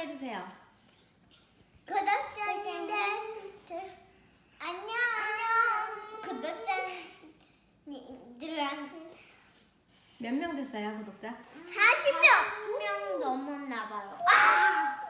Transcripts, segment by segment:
해주세요. 구독자님들 안녕. 구독자님들한 몇 명 됐어요, 구독자? 40명 넘었나 봐요. 아!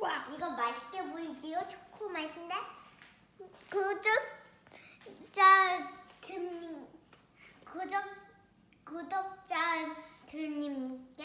와. 이거 맛있게 보이지요? 초코 맛인데 구독자님 구독 구독자들님께